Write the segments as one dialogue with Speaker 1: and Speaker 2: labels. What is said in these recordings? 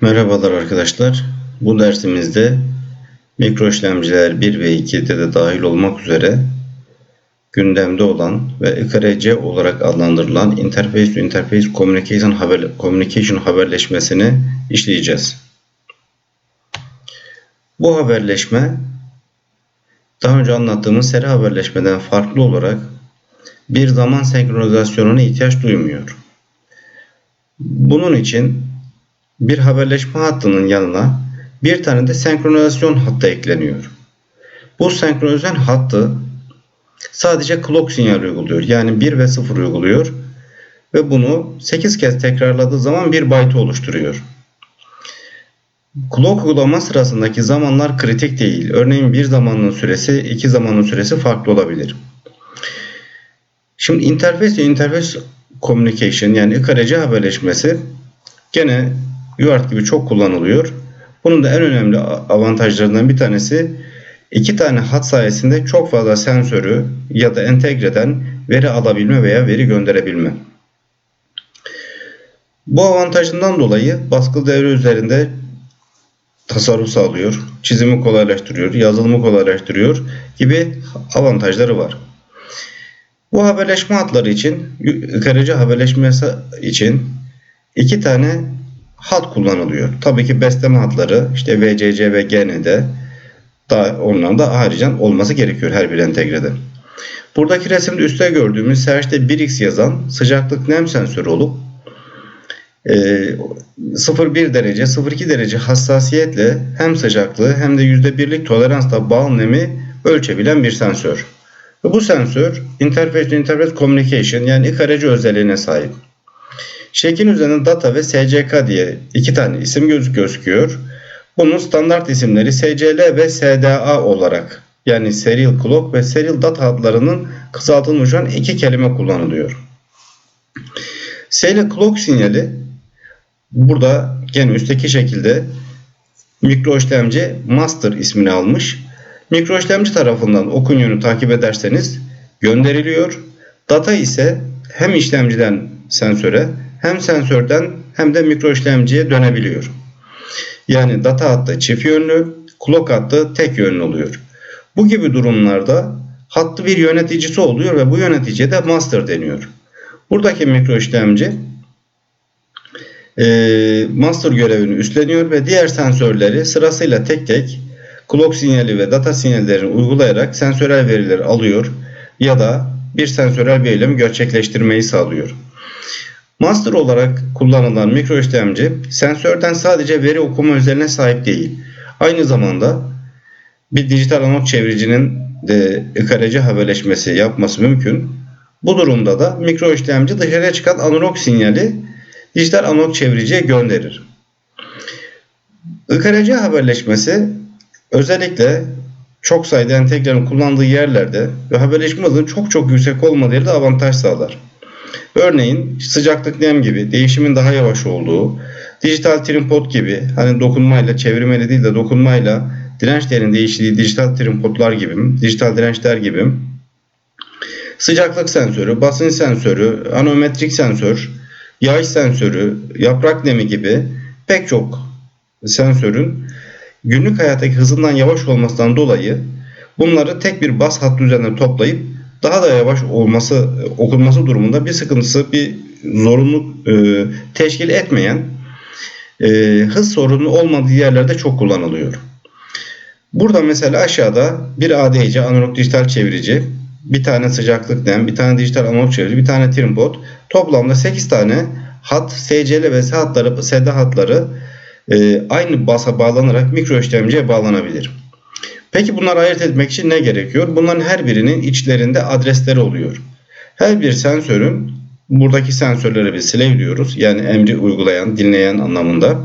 Speaker 1: Merhabalar arkadaşlar. Bu dersimizde mikro işlemciler 1 ve 2'de de dahil olmak üzere gündemde olan ve IKRC olarak adlandırılan Interface to Interface Communication, haber, Communication haberleşmesini işleyeceğiz. Bu haberleşme daha önce anlattığımız seri haberleşmeden farklı olarak bir zaman senkronizasyonuna ihtiyaç duymuyor. Bunun için bir haberleşme hattının yanına bir tane de senkronizasyon hattı ekleniyor. Bu senkronizasyon hattı sadece clock sinyal uyguluyor. Yani 1 ve 0 uyguluyor. Ve bunu 8 kez tekrarladığı zaman bir byte oluşturuyor. Clock uygulama sırasındaki zamanlar kritik değil. Örneğin bir zamanın süresi, iki zamanın süresi farklı olabilir. Şimdi interface ve interface communication yani IKRC haberleşmesi gene UART gibi çok kullanılıyor. Bunun da en önemli avantajlarından bir tanesi iki tane hat sayesinde çok fazla sensörü ya da entegreden veri alabilme veya veri gönderebilme. Bu avantajından dolayı baskılı devre üzerinde tasarruf sağlıyor, çizimi kolaylaştırıyor, yazılımı kolaylaştırıyor gibi avantajları var. Bu haberleşme hatları için, IKRC haberleşmesi için iki tane hat kullanılıyor. Tabii ki besleme hatları işte VCC ve GN'de da onların da ayrıca olması gerekiyor her bir entegrede. Buradaki resimde üstte gördüğümüz serçte 1x yazan sıcaklık nem sensörü olup 0,1 derece 0,2 derece hassasiyetle hem sıcaklığı hem de %1'lik toleransla bal nemi ölçebilen bir sensör. Bu sensör Interface to Interface Communication yani IKRC özelliğine sahip. Şeklin üzerinde data ve SCK diye iki tane isim gözüküyor. Bunun standart isimleri SCL ve SDA olarak yani Serial Clock ve Serial Data adlarının kısaltılmış olan iki kelime kullanılıyor. Serial Clock sinyali burada gene üstteki şekilde mikro işlemci master ismini almış. Mikro işlemci tarafından okun yönü takip ederseniz gönderiliyor. Data ise hem işlemciden sensöre hem sensörden hem de mikro işlemciye dönebiliyor. Yani data hattı çift yönlü, clock hattı tek yönlü oluyor. Bu gibi durumlarda hattı bir yöneticisi oluyor ve bu yöneticiye de master deniyor. Buradaki mikro işlemci e, master görevini üstleniyor ve diğer sensörleri sırasıyla tek tek clock sinyali ve data sinyallerini uygulayarak sensörel verileri alıyor ya da bir sensörel bir eylemi gerçekleştirmeyi sağlıyor. Master olarak kullanılan mikro işlemci sensörden sadece veri okuma özelliğine sahip değil. Aynı zamanda bir dijital analog çeviricinin de IKRC haberleşmesi yapması mümkün. Bu durumda da mikro işlemci dışarıya çıkan analog sinyali dijital analog çeviriciye gönderir. IKRC haberleşmesi özellikle çok sayıda entegrenin kullandığı yerlerde ve haberleşme hızının çok çok yüksek olmadığı yerde avantaj sağlar. Örneğin sıcaklık nem gibi değişimin daha yavaş olduğu, dijital trimpot gibi hani dokunmayla çevirmeli değil de dokunmayla direnç değerinin değiştiği dijital trimpotlar gibi, dijital dirençler gibi sıcaklık sensörü, basınç sensörü, anometrik sensör, yağış sensörü, yaprak nemi gibi pek çok sensörün günlük hayattaki hızından yavaş olmasından dolayı bunları tek bir bas hattı üzerine toplayıp daha da yavaş olması okunması durumunda bir sıkıntısı bir zorunluluk e, teşkil etmeyen e, hız sorunu olmadığı yerlerde çok kullanılıyor. Burada mesela aşağıda bir ADC analog dijital çevirici, bir tane sıcaklık nem, bir tane dijital analog çevirici, bir tane trimpot toplamda 8 tane hat, SCL ve S hatları, SD hatları e, aynı basa bağlanarak mikro işlemciye bağlanabilir. Peki bunları ayırt etmek için ne gerekiyor? Bunların her birinin içlerinde adresleri oluyor. Her bir sensörün buradaki sensörlere bir slave diyoruz. Yani emri uygulayan, dinleyen anlamında.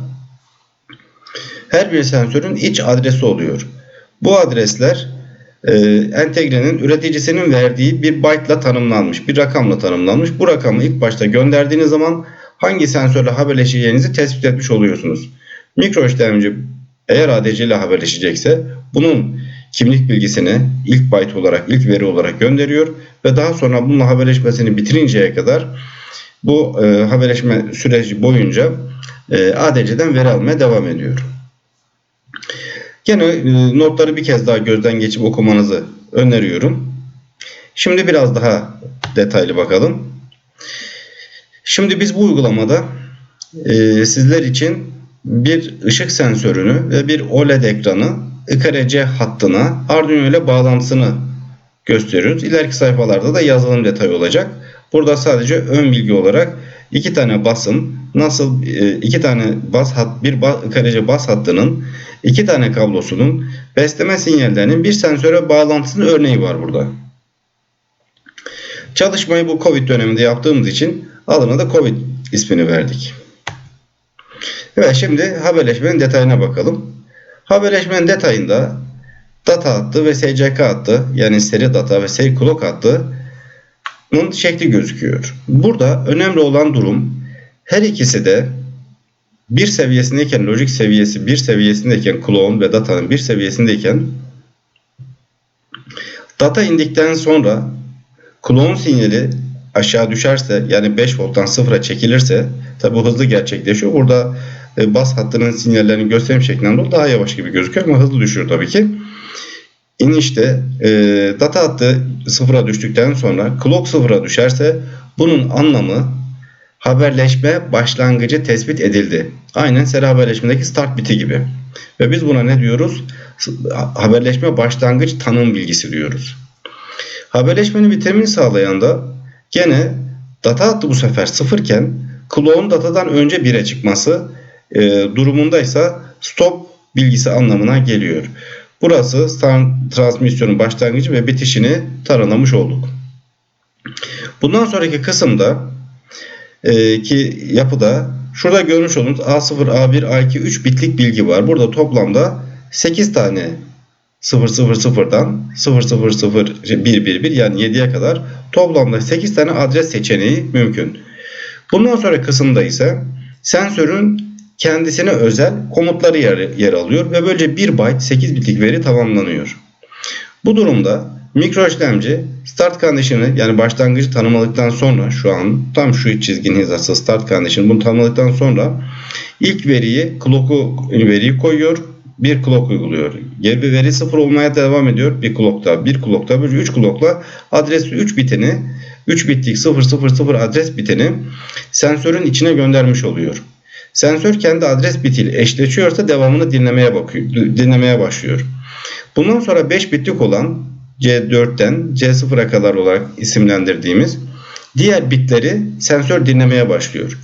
Speaker 1: Her bir sensörün iç adresi oluyor. Bu adresler e, entegrenin üreticisinin verdiği bir byte ile tanımlanmış, bir rakamla tanımlanmış. Bu rakamı ilk başta gönderdiğiniz zaman hangi sensörle haberleşeceğinizi tespit etmiş oluyorsunuz. Mikro işlemci eğer ADC ile haberleşecekse bunun kimlik bilgisini ilk byte olarak, ilk veri olarak gönderiyor ve daha sonra bununla haberleşmesini bitirinceye kadar bu e, haberleşme süreci boyunca e, ADC'den veri almaya devam ediyor. Gene e, notları bir kez daha gözden geçip okumanızı öneriyorum. Şimdi biraz daha detaylı bakalım. Şimdi biz bu uygulamada e, sizler için bir ışık sensörünü ve bir OLED ekranı IKRC hattına Arduino ile bağlantısını gösteriyoruz. İleriki sayfalarda da yazılım detayı olacak. Burada sadece ön bilgi olarak iki tane basım nasıl e, iki tane bas hat bir IKRC bas hattının iki tane kablosunun besleme sinyallerinin bir sensöre bağlantısının örneği var burada. Çalışmayı bu Covid döneminde yaptığımız için adına da Covid ismini verdik. Evet şimdi haberleşmenin detayına bakalım. Haberleşmenin detayında data hattı ve SCK hattı yani seri data ve seri clock hattının şekli gözüküyor. Burada önemli olan durum her ikisi de bir seviyesindeyken lojik seviyesi bir seviyesindeyken clone ve datanın bir seviyesindeyken data indikten sonra clone sinyali aşağı düşerse yani 5 volttan sıfıra çekilirse tabi bu hızlı gerçekleşiyor. Burada e, bas hattının sinyallerini gösterim şeklinde daha yavaş gibi gözüküyor ama hızlı düşüyor tabii ki. İnişte e, data hattı sıfıra düştükten sonra clock sıfıra düşerse bunun anlamı haberleşme başlangıcı tespit edildi. Aynen seri haberleşmedeki start biti gibi. Ve biz buna ne diyoruz? Haberleşme başlangıç tanım bilgisi diyoruz. Haberleşmenin bitimini sağlayan da gene data hattı bu sefer sıfırken clone datadan önce 1'e çıkması e, durumundaysa stop bilgisi anlamına geliyor. Burası transmisyonun başlangıcı ve bitişini tanımlamış olduk. Bundan sonraki kısımda e, ki yapıda şurada görmüş olduğunuz A0, A1, A2, 3 bitlik bilgi var. Burada toplamda 8 tane 000'dan 000 yani 7'ye kadar toplamda 8 tane adres seçeneği mümkün. Bundan sonra kısımda ise sensörün kendisine özel komutları yer, yer alıyor ve böylece 1 byte 8 bitlik veri tamamlanıyor. Bu durumda mikro işlemci start condition'ı yani başlangıcı tanımladıktan sonra şu an tam şu çizginin hizası start condition bunu tanımladıktan sonra ilk veriyi clock'u veriyi koyuyor bir clock uyguluyor. Geri veri sıfır olmaya devam ediyor. Bir clock'ta, bir clock'ta, bir 3 clock'la adres 3 bitini 3 bitlik 000 adres bitini sensörün içine göndermiş oluyor. Sensör kendi adres bitiyle eşleşiyorsa devamını dinlemeye bakıyor, dinlemeye başlıyor. Bundan sonra 5 bitlik olan C4'ten C0'a kadar olarak isimlendirdiğimiz diğer bitleri sensör dinlemeye başlıyor.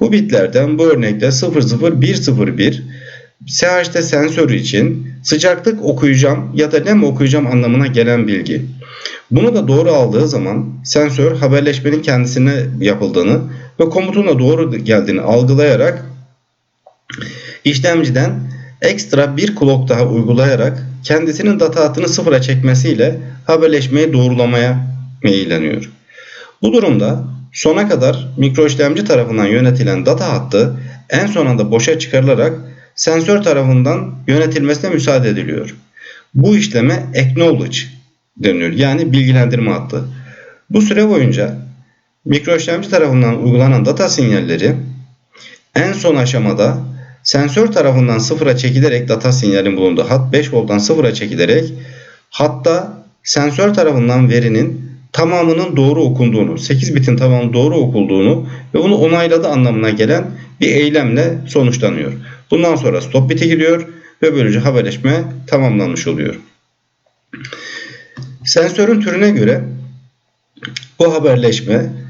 Speaker 1: Bu bitlerden bu örnekte 00101 SHT sensörü için sıcaklık okuyacağım ya da nem okuyacağım anlamına gelen bilgi. Bunu da doğru aldığı zaman sensör haberleşmenin kendisine yapıldığını ve komutun da doğru geldiğini algılayarak işlemciden ekstra bir clock daha uygulayarak kendisinin data hattını sıfıra çekmesiyle haberleşmeyi doğrulamaya meyilleniyor. Bu durumda sona kadar mikro işlemci tarafından yönetilen data hattı en sonunda boşa çıkarılarak sensör tarafından yönetilmesine müsaade ediliyor. Bu işleme acknowledge deniyor. Yani bilgilendirme hattı. Bu süre boyunca mikro işlemci tarafından uygulanan data sinyalleri en son aşamada sensör tarafından sıfıra çekilerek data sinyalin bulunduğu hat 5 volttan sıfıra çekilerek hatta sensör tarafından verinin tamamının doğru okunduğunu, 8 bitin tamamı doğru okulduğunu ve bunu onayladı anlamına gelen bir eylemle sonuçlanıyor. Bundan sonra stop biti giriyor ve böylece haberleşme tamamlanmış oluyor. Sensörün türüne göre bu haberleşme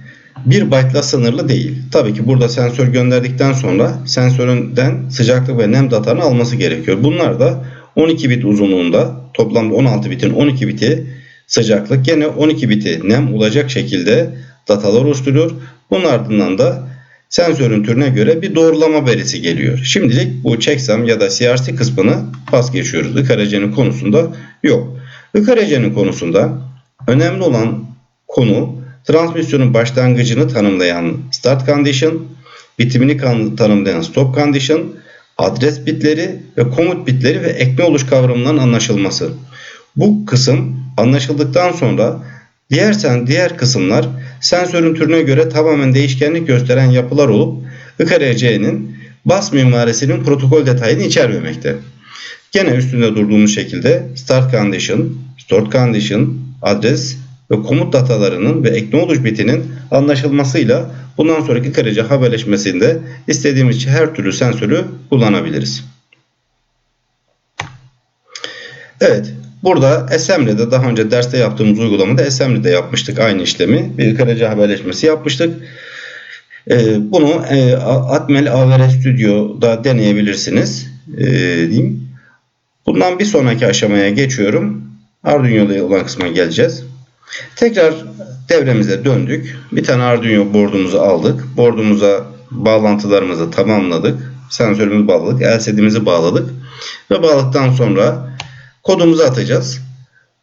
Speaker 1: bir byte'la sınırlı değil. Tabii ki burada sensör gönderdikten sonra sensöründen sıcaklık ve nem datalarını alması gerekiyor. Bunlar da 12 bit uzunluğunda toplamda 16 bitin 12 biti sıcaklık gene 12 biti nem olacak şekilde datalar oluşturuyor. Bunun ardından da sensörün türüne göre bir doğrulama verisi geliyor. Şimdilik bu checksum ya da CRC kısmını pas geçiyoruz. IKRC'nin konusunda yok. IKRC'nin konusunda önemli olan konu transmisyonun başlangıcını tanımlayan start condition, bitimini tanımlayan stop condition, adres bitleri ve komut bitleri ve ekme oluş kavramlarının anlaşılması. Bu kısım anlaşıldıktan sonra diğer sen diğer kısımlar sensörün türüne göre tamamen değişkenlik gösteren yapılar olup IKRC'nin bas mimarisinin protokol detayını içermemekte. Gene üstünde durduğumuz şekilde start condition, stored condition, adres ve komut datalarının ve acknowledge bitinin anlaşılmasıyla bundan sonraki kırıcı haberleşmesinde istediğimiz her türlü sensörü kullanabiliriz. Evet, burada Assembly'de daha önce derste yaptığımız uygulamada Assembly'de yapmıştık aynı işlemi. Bir kırıcı haberleşmesi yapmıştık. Ee, bunu e, Atmel AVR Studio'da deneyebilirsiniz. Ee. Bundan bir sonraki aşamaya geçiyorum. Arduino ile olan kısma geleceğiz. Tekrar devremize döndük. Bir tane Arduino board'umuzu aldık. Board'umuza bağlantılarımızı tamamladık. Sensörümüzü bağladık. LCD'mizi bağladık. Ve bağladıktan sonra kodumuzu atacağız.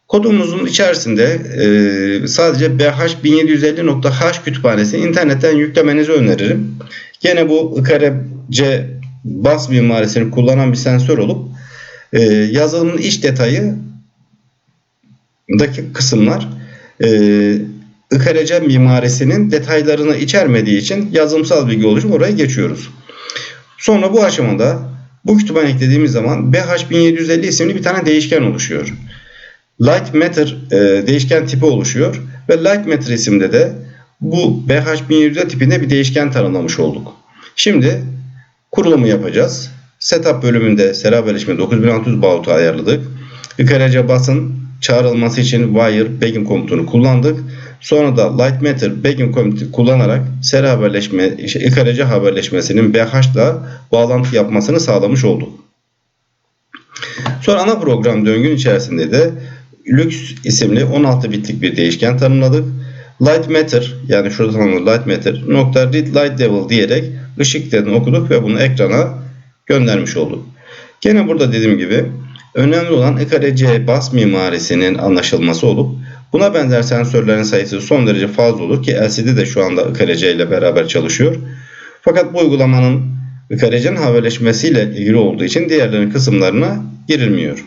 Speaker 1: Kodumuzun içerisinde e, sadece bh1750.h kütüphanesini internetten yüklemenizi öneririm. Gene bu IKRC bas mimarisini kullanan bir sensör olup e, yazılımın iç detayı daki kısımlar e, IKRC mimarisinin detaylarını içermediği için yazılımsal bilgi için oraya geçiyoruz. Sonra bu aşamada bu kütüphane eklediğimiz zaman BH1750 isimli bir tane değişken oluşuyor. Light Matter e, değişken tipi oluşuyor ve Light Matter isimde de bu BH1750 tipinde bir değişken tanımlamış olduk. Şimdi kurulumu yapacağız. Setup bölümünde sera bölüşme 9600 baut'u ayarladık. IKRC basın çağrılması için wire begin komutunu kullandık. Sonra da light matter begin komutu kullanarak sera haberleşme, IKRC haberleşmesinin BH ile bağlantı yapmasını sağlamış olduk. Sonra ana program döngün içerisinde de Lux isimli 16 bitlik bir değişken tanımladık. Light matter yani şurada tanımlı light matter nokta read light level diyerek ışık değerini okuduk ve bunu ekrana göndermiş olduk. Gene burada dediğim gibi önemli olan IKRC bas mimarisinin anlaşılması olup buna benzer sensörlerin sayısı son derece fazla olur ki LCD de şu anda IKRC ile beraber çalışıyor. Fakat bu uygulamanın IKRC'nin haberleşmesiyle ilgili olduğu için diğerlerinin kısımlarına girilmiyor.